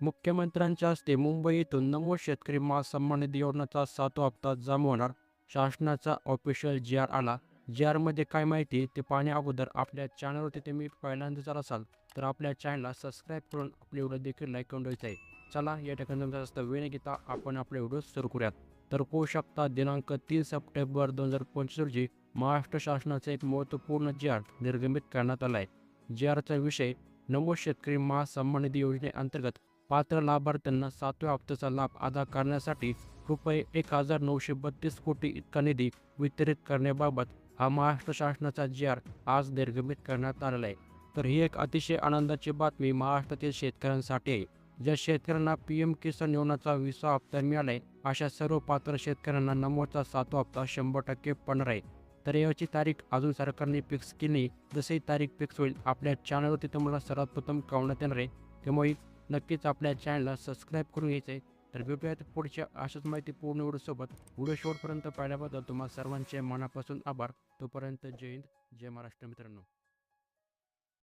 मुख्यमंत्र्यांच्या हस्ते मुंबई येथून नमो शेतकरी महासन्मान निधी योजनेचा सातवा हप्ता जमा होणार. शासनाचा ऑफिशियल जी आर आला. जी आरमध्ये काय माहिती ते पाहण्या अगोदर आपल्या चॅनलवरती तुम्ही पहिल्यांदा जर असाल तर आपल्या चॅनलला सबस्क्राईब करून आपले व्हिडिओ देखील लाईक करून द्यायचं आहे. चला या ठिकाणी तुमचा जास्त वेळ न घेता आपण आपले व्हिडिओ सुरू करूयात. तर पोहू शकता दिनांक तीन सप्टेंबर दोन हजार पंचवीस रोजी महाराष्ट्र शासनाचा एक महत्त्वपूर्ण जी आर निर्गमित करण्यात आला आहे. जी आरचा विषय नमो शेतकरी महासन्मान निधी योजनेअंतर्गत पात्र लाभार्थ्यांना सातव्या हप्त्याचा लाभ अदा करण्यासाठी रुपये एक हजार नऊशे बत्तीस कोटी इतका निधी वितरित करण्याबाबत हा महाराष्ट्र शासनाचा जी आर आज निर्गमित करण्यात आलेला आहे. तर ही एक अतिशय आनंदाची बातमी महाराष्ट्रातील शेतकऱ्यांसाठी आहे. ज्या शेतकऱ्यांना पी एम किसान योजनाचा विसा हप्ता मिळाला आहे अशा सर्व पात्र शेतकऱ्यांना नमोचा सातवा हप्ता शंभर टक्के पडणार आहे. तर याची तारीख अजून सरकारने फिक्स केली जसे जशी तारीख फिक्स होईल आपल्या चॅनलवरती तुम्हाला सर्वात प्रथम कळवण्यात येणार आहे. त्यामुळे नक्कीच आपल्या चॅनलला सबस्क्राईब करून घ्यायचं आहे तर भेटूयात पुढच्या अशाच माहिती पूर्ण व्हिडिओसोबत. व्हिडिओ शेवटपर्यंत पाहिल्याबद्दल तुम्हाला सर्वांचे मनापासून आभार. तोपर्यंत जय हिंद जय महाराष्ट्र मित्रांनो.